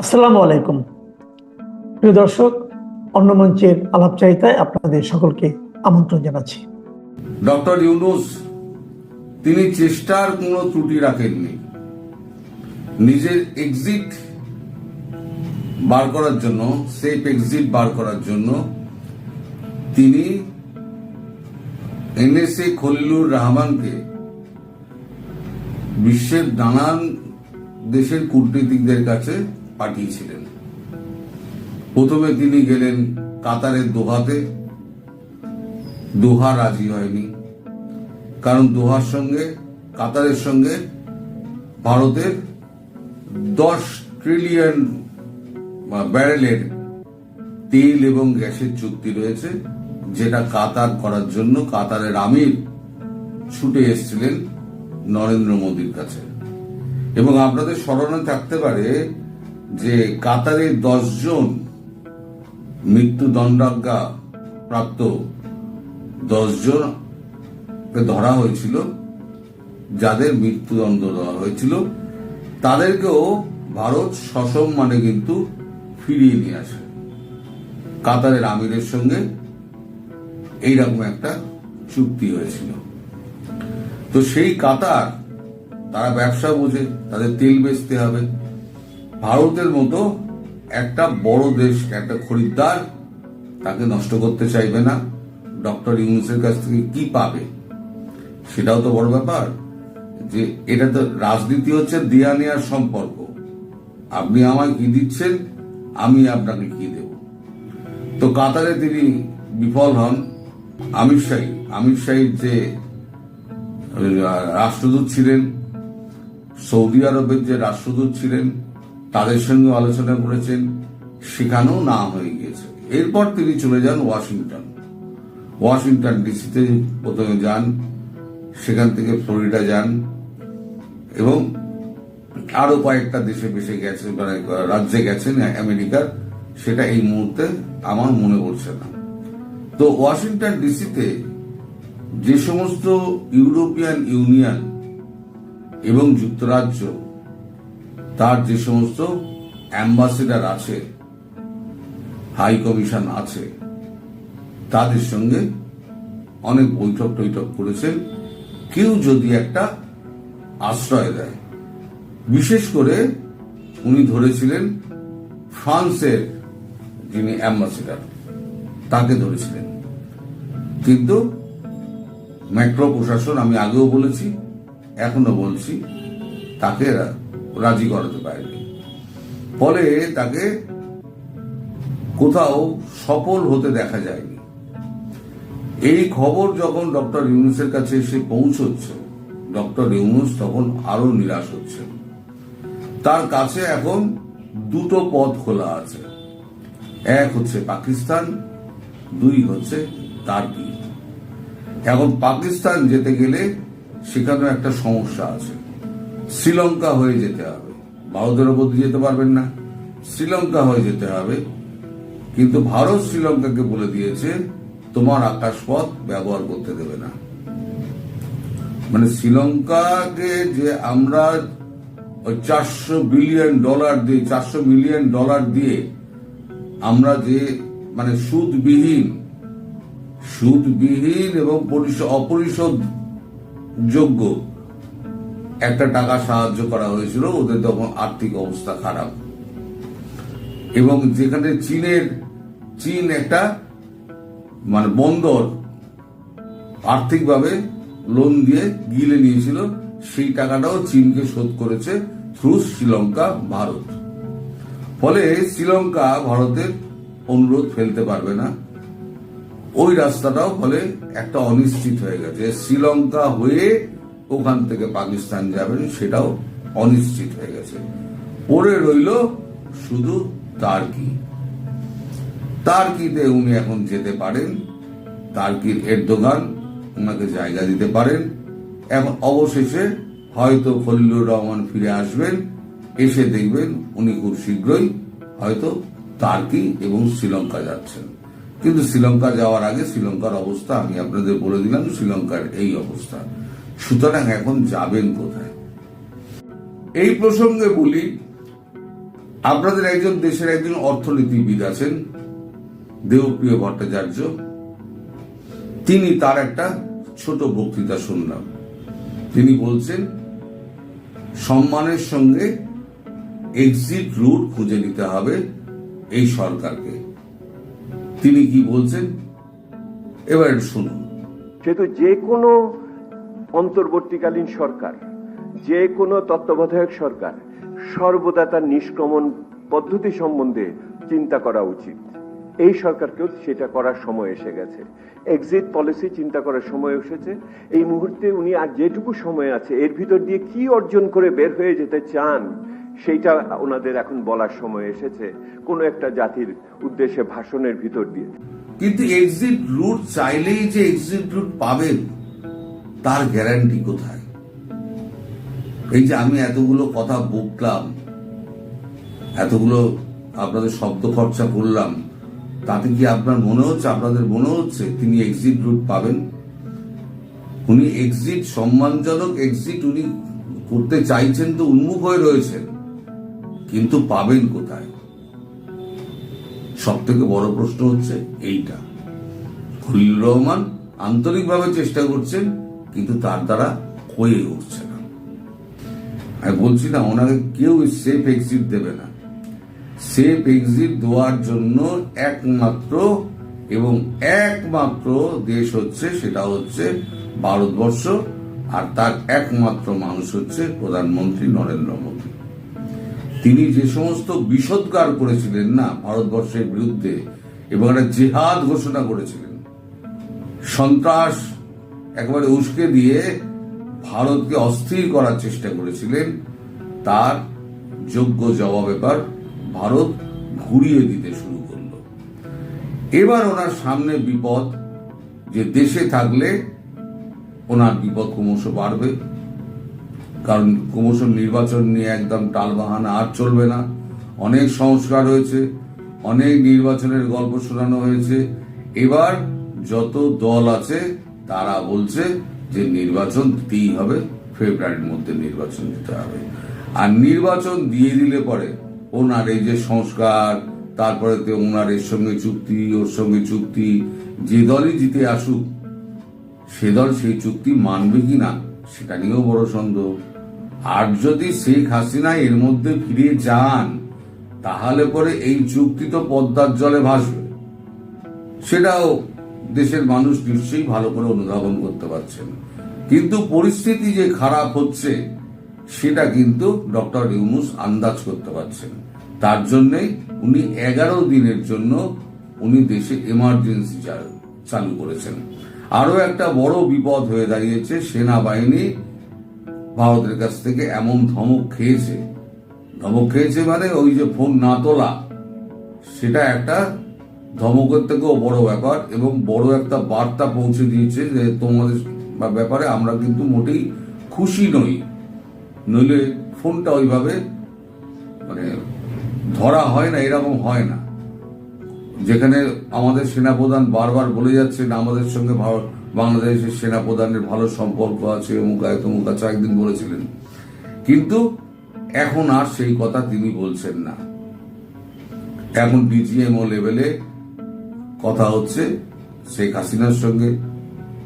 আসসালামু আলাইকুম। প্রিয় দর্শক, অন্য মঞ্চের আলাপচারিতায় আপনাদের সকলকে আমন্ত্রণ জানাচ্ছি। ডক্টর ইউনুস, তিনি চেষ্টার কোনো ত্রুটি রাখেননি। নিজের এক্সিট বার করার জন্য সেফ এক্সিট বার করার জন্য, তিনি এনএসএ খলিলুর রহমানকে বিশ্বের নানান দেশের কূটনীতিকদের কাছে পাঠিয়েছিলেন। প্রথমে তিনি গেলেন কাতারের দোহাতে। দোহা রাজি হয়নি, কারণ দোহার সঙ্গে, কাতারের সঙ্গে ভারতের দশ ট্রিলিয়ন ব্যারেলের তেল এবং গ্যাসের চুক্তি রয়েছে, যেটা কাতার করার জন্য কাতারের আমির ছুটে এসেছিলেন নরেন্দ্র মোদীর কাছে। এবং আপনাদের স্মরণে থাকতে পারে যে কাতারের দশজন মৃত্যুদণ্ডাজ্ঞা প্রাপ্ত দশজন ধরা হয়েছিল, যাদের মৃত্যুদণ্ড দেওয়া হয়েছিল, তাদেরকেও ভারত সসম্মানে কিন্তু ফিরিয়ে নিয়ে আসে। কাতারের আমিরের সঙ্গে এইরকম একটা চুক্তি হয়েছিল। তো সেই কাতার, তারা ব্যবসা বোঝে, তাদের তেল বেচতে হবে। ভারতের মতো একটা বড় দেশ, একটা খরিদ্দার তাকে নষ্ট করতে চাইবে না। ডক্টর ইউনুসের কাছ থেকে কি পাবে? সেটাও তো বড় ব্যাপার যে এটা তো রাজনীতি হচ্ছে দেয়া নেওয়ার সম্পর্ক। আপনি আমায় কি দিচ্ছেন, আমি আপনাকে কি দেব? তো কাতারে তিনি বিফল হন। আমির শাহী, আমির শাহীর যে রাষ্ট্রদূত ছিলেন, সৌদি আরবের যে রাষ্ট্রদূত ছিলেন তাদের সঙ্গে আলোচনা করেছেন, সেখানেও না হয়ে গিয়েছে। এরপর তিনি চলে যান ওয়াশিংটন। ওয়াশিংটন ডিসিতে প্রথমে যান, সেখান থেকে ফ্লোরিডা যান, এবং আরও কয়েকটা দেশে বেশে গেছে মানে রাজ্যে গেছেন আমেরিকার। সেটা এই মুহূর্তে আমার মনে পড়ছে না। তো ওয়াশিংটন ডিসিতে যে সমস্ত ইউরোপিয়ান ইউনিয়ন এবং যুক্তরাজ্য তার যে সমস্ত অ্যাম্বাসেডার আছে, হাই কমিশন আছে, তাদের সঙ্গে অনেক বৈঠক টৈঠক করেছেন। কেউ যদি একটা আশ্রয় দেয়, বিশেষ করে উনি ধরেছিলেন ফ্রান্সের যিনি অ্যাম্বাসেডার, তাকে ধরেছিলেন। কিন্তু ম্যাক্রো প্রশাসন, আমি আগেও বলেছি, এখনও বলছি, তাকে রা- রাজি করাতে পারেনি। ফলে তাকে কোথাও সফল হতে দেখা যায়নি। এই খবর যখন ডক্টর ইউনুসের কাছে এসে পৌঁছচ্ছে, ডক্টর ইউনুস তখন আরও নিরাশ হচ্ছে তার কাছে এখন দুটো পথ খোলা আছে। এক হচ্ছে পাকিস্তান, দুই হচ্ছে টার্কি এখন পাকিস্তান যেতে গেলে সেখানেও একটা সমস্যা আছে। শ্রীলঙ্কা হয়ে যেতে হবে। ভারতের ওপর যেতে পারবেন না। শ্রীলঙ্কা হয়ে যেতে হবে। কিন্তু ভারত শ্রীলঙ্কাকে বলে দিয়েছে, তোমার আকাশপথ ব্যবহার করতে দেবে না। মানে শ্রীলঙ্কাকে যে আমরা ওই চারশো বিলিয়ন ডলার দিয়ে, চারশো মিলিয়ন ডলার দিয়ে আমরা যে মানে সুদবিহীন সুদবিহীন এবং পরিশোধ অপরিশোধ যোগ্য একটা টাকা সাহায্য করা হয়েছিল, ওদের তখন আর্থিক অবস্থা খারাপ। এবং যেখানে চীনের, চীন একটা মানে বন্দর, আর্থিকভাবে লোন দিয়ে গিলে নিয়েছিল, সেই টাকাটাও চীনকে শোধ করেছে থ্রু শ্রীলঙ্কা, ভারত। ফলে শ্রীলঙ্কা ভারতের অনুরোধ ফেলতে পারবে না। ওই রাস্তাটাও ফলে একটা অনিশ্চিত হয়ে গেছে। শ্রীলঙ্কা হয়ে ওখান থেকে পাকিস্তান যাবেন, সেটাও অনিশ্চিত হয়ে গেছে। পড়ে রইল শুধু তার্কি। তার্কিতে উনি এখন যেতে পারেন, তার্কির এরদোগান ওনাকে জায়গা দিতে পারেন এখন অবশেষে হয়তো খলিলুর রহমান ফিরে আসবেন, এসে দেখবেন উনি খুব শীঘ্রই হয়তো তার্কি এবং শ্রীলঙ্কা যাচ্ছেন। কিন্তু শ্রীলঙ্কা যাওয়ার আগে শ্রীলঙ্কার অবস্থা, আমি আপনাদের বলে দিলাম শ্রীলঙ্কার এই অবস্থা। সুতরাং এখন যাবেন কোথায়? এই প্রসঙ্গে বলি, আপনাদের একজন দেশের একজন অর্থনীতিবিদ আছেন, দেবপ্রিয় ভট্টাচার্য। তিনি তার একটা ছোট বক্তৃতা শুনলাম। তিনি বলছেন, সম্মানের সঙ্গে এক্সিট রুট খুঁজে নিতে হবে এই সরকারকে। তিনি কি বলছেন? এবার শুনুন। যেহেতু যে কোনো অন্তর্বর্তীকালীন সরকার, যে কোনো তত্ত্বাবধায়ক সরকার, সর্বদা তার নিষ্ক্রমণ পদ্ধতি সম্বন্ধে চিন্তা করা উচিত। এই সরকারকেও সেটা করার সময় এসে গেছে। এক্সিট পলিসি চিন্তা করার সময় এসেছে। এই মুহূর্তে উনি আর যেটুকু সময় আছে, এর ভিতর দিয়ে কি অর্জন করে বের হয়ে যেতে চান সেইটা ওনাদের এখন বলার সময় এসেছে কোন একটা জাতির উদ্দেশ্যে ভাষণের ভিতর দিয়ে। কিন্তু এক্সিট রুট চাইলেই যে এক্সিট রুট পাবেন তার গ্যারান্টি কোথায়? এই যে আমি এতগুলো কথা বকলাম, এতগুলো আপনাদের শব্দ খরচা করলাম, তাতে কি আপনার মনে হচ্ছে, আপনাদের মনে হচ্ছে তিনি এক্সিট রুট পাবেন? উনি এক্সিট সম্মানজনক এক্সিট উনি করতে চাইছেন তো উন্মুখ হয়ে রয়েছেন, কিন্তু পাবেন কোথায়? সব থেকে বড় প্রশ্ন হচ্ছে এইটা। খলিল রহমান আন্তরিকভাবে চেষ্টা করছেন কিন্তু তার দ্বারা হয়ে উঠছে না। আমি বলছি না, ওনাকে কেউ সেফ এক্সিট দেবে না। সেফ এক্সিট দেওয়ার জন্য একমাত্র এবং একমাত্র দেশ হচ্ছে, সেটা হচ্ছে ভারতবর্ষ, আর তার একমাত্র মানুষ হচ্ছে প্রধানমন্ত্রী নরেন্দ্র মোদী। তিনি যে সমস্ত বিষোদ্গার করেছিলেন না ভারতবর্ষের বিরুদ্ধে, এবং একটা জেহাদ ঘোষণা করেছিলেন। সন্ত্রাস একেবারে উস্কে দিয়ে ভারতকে অস্থির করার চেষ্টা করেছিলেন, তার যোগ্য জবাব এবার ভারত ঘুরিয়ে দিতে শুরু করল। এবার ওনার সামনে বিপদ, যে দেশে থাকলে ওনার বিপদ ক্রমশ বাড়বে, কারণ ক্রমশ নির্বাচন নিয়ে একদম টালবাহানা আর চলবে না। অনেক সংস্কার হয়েছে, অনেক নির্বাচনের গল্প শোনানো হয়েছে। এবার যত দল আছে তারা বলছে যে নির্বাচন দিতেই হবে ফেব্রুয়ারির মধ্যে নির্বাচন দিতে হবে। আর নির্বাচন দিয়ে দিলে পরে ওনার এই যে সংস্কার, তারপরে ওনার এর সঙ্গে চুক্তি, ওর সঙ্গে চুক্তি, যে দলই জিতে আসুক, সে দল সেই চুক্তি মানবে কি না, সেটা নিয়েও বড় সন্দেহ। আর যদি শেখ হাসিনা এর মধ্যে ফিরে যান, তাহলে পরে এই চুক্তি তো পদ্মার জলে ভাসবে। সেটাও দেশের মানুষ নিশ্চয়ই ভালো করে অনুধাবন করতে পারছেন। কিন্তু পরিস্থিতি যে খারাপ হচ্ছে, সেটা কিন্তু ডক্টর ইউনুস আন্দাজ করতে পারছেন। তার জন্যই উনি এগারো দিনের জন্য উনি দেশে এমার্জেন্সি চালু করেছেন। আরও একটা বড় বিপদ হয়ে দাঁড়িয়েছে, সেনাবাহিনী ভারতের কাছ থেকে এমন ধমক খেয়েছে। ধমক খেয়েছে মানে ওই যে ফোন না তোলা, সেটা একটা ধমকের থেকেও বড় ব্যাপার এবং বড় একটা বার্তা পৌঁছে দিয়েছে যে তোমাদের ব্যাপারে আমরা কিন্তু মোটেই খুশি নই। নইলে ফোনটা ওইভাবে মানে ধরা হয় না, এরকম হয় না। যেখানে আমাদের সেনাপ্রধান বারবার বলে যাচ্ছেন, আমাদের সঙ্গে বাংলাদেশের সেনাপ্রধানের ভালো সম্পর্ক আছে, অমুক আয়ত অমুক আছে, একদিন বলেছিলেন। কিন্তু এখন আর সেই কথা তিনি বলছেন না। এখন ডিজিএমও লেভেলে কথা হচ্ছে শেখ হাসিনার সঙ্গে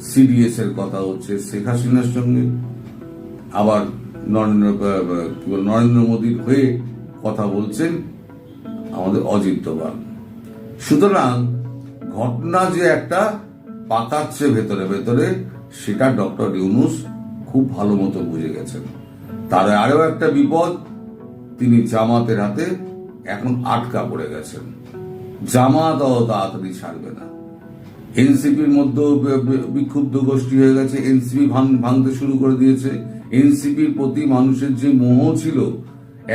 সিডিএস এর কথা হচ্ছে শেখ হাসিনার সঙ্গে। আবার নরেন্দ্র নরেন্দ্র মোদীর হয়ে কথা বলছেন আমাদের অজিত দোভাল। সুতরাং ঘটনা যে একটা পাকাচ্ছে ভেতরে ভেতরে, সেটা ডক্টর ইউনুস খুব ভালো মতো বুঝে গেছেন। তার আরও একটা বিপদ, তিনি জামাতের হাতে এখন আটকা পড়ে গেছেন। জামাত অত তাড়াতাড়ি ছাড়বে না। এনসিপির মধ্যেও বিক্ষুব্ধ গোষ্ঠী হয়ে গেছে, এনসিপি ভাঙতে শুরু করে দিয়েছে। এনসিপির প্রতি মানুষের যে মোহ ছিল,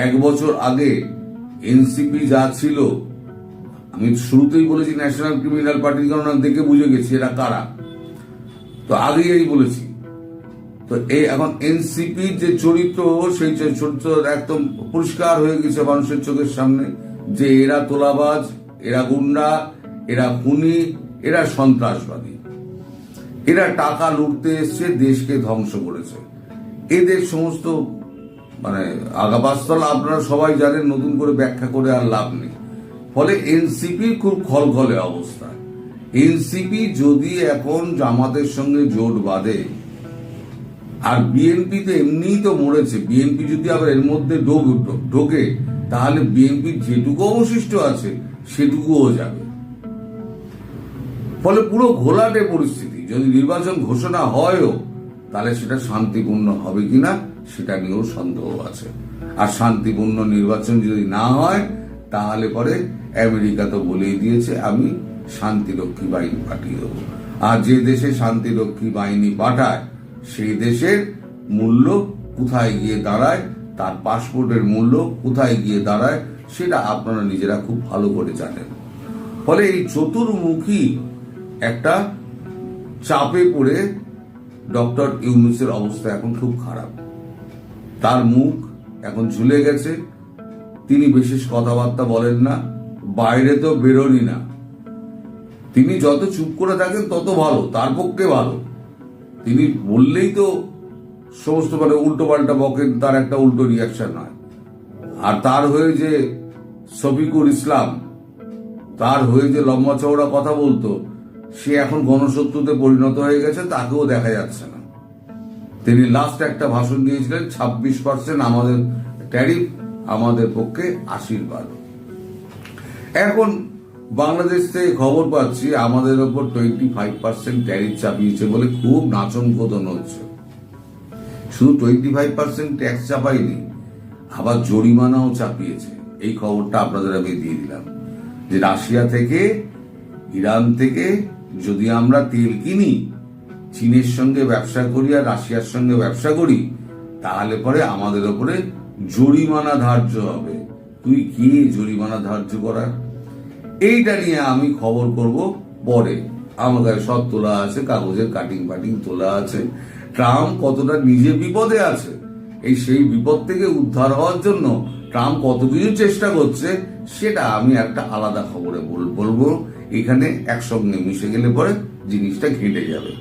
এক বছর আগে এনসিপি যা ছিল, আমি শুরুতেই বলেছি ন্যাশনাল ক্রিমিনাল পার্টির কারণ দেখে বুঝে গেছি এরা কারা। তো আগেই এই বলেছি। তো এই এখন এনসিপির যে চরিত্র, সেই চরিত্র একদম পরিষ্কার হয়ে গেছে মানুষের চোখের সামনে, যে এরা তোলাবাজ এরা গুন্ডা, এরা খুনি, এরা সন্ত্রাসবাদী। এরা টাকা লুটতে এসছে, দেশকে ধ্বংস করেছে। এদের সমস্ত মানে আগাপাস্তলা আপনারা সবাই জানেন, নতুন করে ব্যাখ্যা করে আর লাভ নেই। ফলে এনসিপি খুব খলখলে অবস্থা। এনসিপি যদি এখন জামাতের সঙ্গে জোট বাঁধে, আর বিএনপি তো এমনিই তো মরেছে, বিএনপি যদি আবার এর মধ্যে ঢোক- ঢোকে তাহলে বিএনপির যেটুকু অবশিষ্ট আছে সেটুকুও যাবে। ফলে পুরো ঘোলাটে পরিস্থিতি। যদি নির্বাচন ঘোষণা হয়ও, তাহলে সেটা শান্তিপূর্ণ হবে কিনা সেটা নিয়েও সন্দেহ আছে। আর শান্তিপূর্ণ নির্বাচন যদি না হয়, তাহলে পরে আমেরিকা তো বলেই দিয়েছে, আমি শান্তিরক্ষী বাহিনী পাঠিয়ে দেবো। আর যে দেশে শান্তিরক্ষী বাহিনী পাঠায়, সেই দেশের মূল্য কোথায় গিয়ে দাঁড়ায়, তার পাসপোর্টের মূল্য কোথায় গিয়ে দাঁড়ায় সেটা আপনারা নিজেরা খুব ভালো করে জানেন। ফলে এই চতুর্মুখী একটা চাপে পড়ে ডক্টর ইউনুসের অবস্থা এখন খুব খারাপ। তার মুখ এখন ঝুলে গেছে। তিনি বিশেষ কথাবার্তা বলেন না, বাইরে তো বেরোনি না। তিনি যত চুপ করে থাকেন তত ভালো, তার পক্ষে ভালো। তিনি বললেই তো সমস্ত মানে উল্টো পাল্টা বকেন, তার একটা উল্টো রিয়াকশন হয়। আর তার হয়ে যে শফিকুর ইসলাম। তার হয়ে যে লম্বা চওড়া কথা বলতো, সে এখন গণশত্রুতে পরিণত হয়ে গেছে, তাকেও দেখা যাচ্ছে না। তিনি লাস্ট একটা ভাষণ দিয়েছিলেন, ছাব্বিশ পার্সেন্ট আমাদের ট্যারিফ আমাদের পক্ষে আশীর্বাদ। এখন বাংলাদেশ থেকে খবর পাচ্ছি, আমাদের ওপর টোয়েন্টি ফাইভ পার্সেন্ট ট্যারিফ চাপিয়েছে বলে খুব নাচন কোদন হচ্ছে। শুধু টোয়েন্টি ফাইভ পার্সেন্ট ট্যাক্স চাপায়নি, আবার জরিমানাও চাপিয়েছে। এই খবরটা আপনাদের আমি দিয়ে দিলাম। যে রাশিয়া থেকে, ইরান থেকে যদি আমরা তেল কিনি, চীনের সঙ্গে ব্যবসা করি আর রাশিয়ার সঙ্গে ব্যবসা করি, তাহলে পরে আমাদের ওপরে জরিমানা ধার্য হবে। তুই কি জরিমানা ধার্য করার? এইটা নিয়ে আমি খবর করব পরে। আমার কাছে সব তোলা আছে, কাগজের কাটিং ফাটিং তোলা আছে। ট্রাম্প কতটা নিজে বিপদে আছে, এই সেই বিপদ থেকে উদ্ধার হওয়ার জন্য ট্রাম্প কত কিছু চেষ্টা করছে, সেটা আমি একটা আলাদা খবরে বল- বলব। এখানে একসঙ্গে মিশে গেলে পরে জিনিসটা ঘেটে যাবে।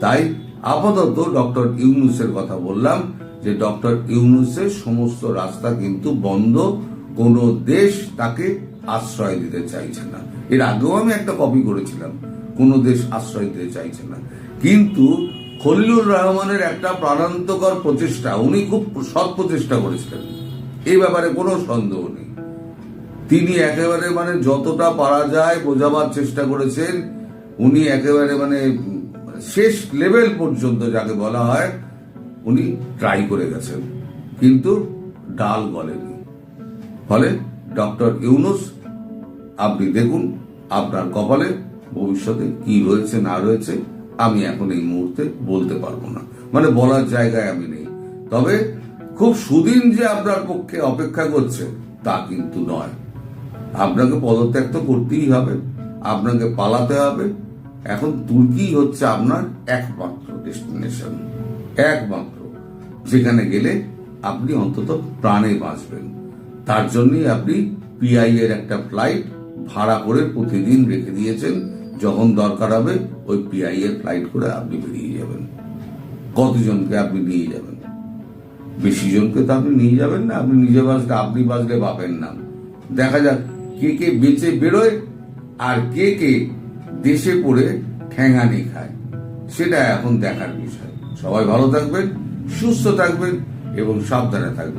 তাই আপাতত ডক্টর ইউনুসের কথা বললাম যে, ডক্টর ইউনুসের সমস্ত রাস্তা কিন্তু বন্ধ, কোন দেশ তাকে আশ্রয় দিতে চাইছে না। এর আগেও আমি একটা কপি করেছিলাম, কোন দেশ আশ্রয় দিতে চাইছে না। কিন্তু খলিলুর রহমানের একটা প্রাণান্তকর প্রচেষ্টা, উনি খুব সৎ প্রচেষ্টা করেছিলেন। এই ব্যাপারে কোনো সন্দেহ নেই। তিনি একেবারে মানে যতটা পারা যায় বোঝাবার চেষ্টা করেছেন, উনি একেবারে মানে শেষ লেভেল পর্যন্ত যাকে বলা হয়, উনি ট্রাই করে গেছেন। কিন্তু ডাল গলেনি। ফলে ডক্টর ইউনুস, আপনি দেখুন আপনার কপালে ভবিষ্যতে কি রয়েছে, না রয়েছে, আমি এখন এই মুহূর্তে বলতে পারব না। মানে বলার জায়গায় আমি নেই। তবে খুব সুদিন যে আপনার পক্ষে অপেক্ষা করছে, তা কিন্তু নয়। আপনাকে পদত্যাগ তো করতেই হবে, আপনাকে পালাতে হবে। এখন তুর্কি হচ্ছে আপনার একমাত্র ডেস্টিনেশন একমাত্র, যেখানে গেলে আপনি অন্তত প্রাণে বাঁচবেন। তার জন্যই আপনি পিআই এর একটা ফ্লাইট ভাড়া করে প্রতিদিন রেখে দিয়েছেন। যখন দরকার হবে, ওই পিআই এর ফ্লাইট করে আপনি বেরিয়ে যাবেন। কতজনকে আপনি নিয়ে যাবেন? বেশি জনকে তো আপনি নিয়ে যাবেন না, আপনি নিজে বাঁচলে, আপনি বাঁচলে বাপের নাম। দেখা যাক কে কে বেঁচে বেরোয় আর কে কে দেশে পড়ে ঠ্যাঙানি খায়। সেটা এখন দেখার বিষয়। সবাই ভালো থাকবেন, সুস্থ থাকবেন এবং সাবধানে থাকবেন।